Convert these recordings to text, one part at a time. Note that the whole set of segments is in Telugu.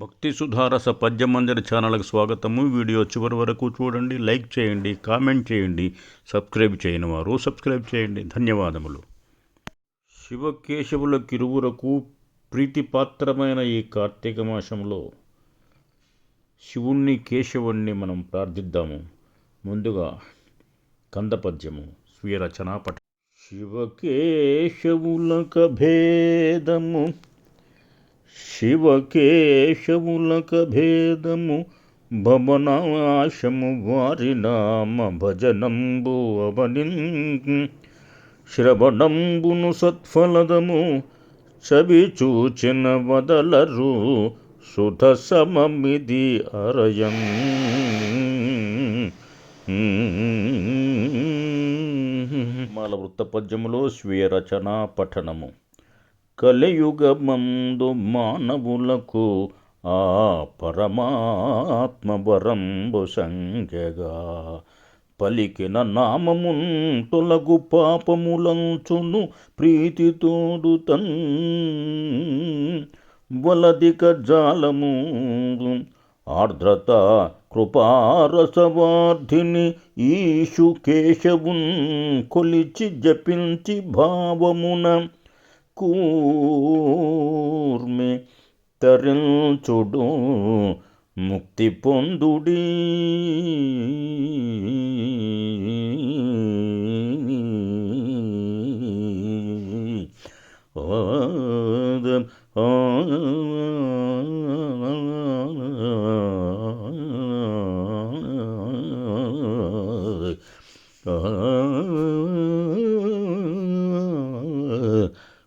భక్తి సుధారస పద్యమందిర ఛానల్కి స్వాగతము. వీడియో చివరి వరకు చూడండి లైక్ చేయండి కామెంట్ చేయండి సబ్స్క్రైబ్ చేయని వారు సబ్స్క్రైబ్ చేయండి. ధన్యవాదములు. శివకేశవుల కిరువురకు ప్రీతిపాత్రమైన ఈ కార్తీక మాసంలో శివుణ్ణి కేశవుణ్ణి మనం ప్రార్థిద్దాము. ముందుగా కందపద్యము స్వీయ రచనా పఠ శివకేశవులక భేదము శివకేశములక భేదము భవనాశము వారి నామ భజనంబు అవని శ్రవణంబును సత్ఫలదము చవి చూచిన వదలరు సుధ సమమిది అరయం. మాల వృత్తపద్యములో స్వీయ రచనా పఠనము. కలియుగమందు మానవులకు ఆ పరమాత్మ వరంబు సంఖ్యగా పలికిన నామమున్ తొలగు పాపములంచును ప్రీతితోడు తన్ వలదిక జాలము ఆర్ద్రత కృపారసవార్ధిని ఈశు కేశవున్ కొలిచి జపించి భావమున ಕೂರ್ ಮೇ ತರಿಂಚುಡು ಮುಕ್ತಿ ಪೊಂದುಡಿ ಆ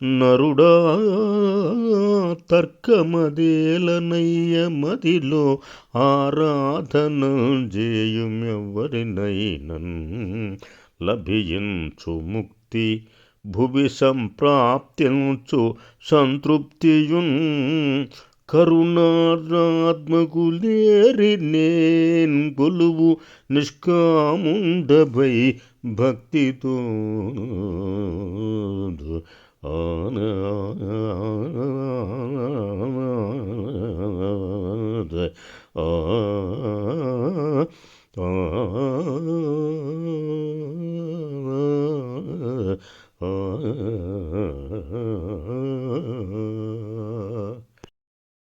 నరుడా తర్కమదేలనయ్య మదిలో ఆరాధన చేయుమెవ్వరినైనన్ లభించు ముక్తి భువి సంప్రాప్తించు సంతృప్తియున్ కరుణాత్మకులేరి నేను గొలువు నిష్కాముండభై భక్తితో Oh,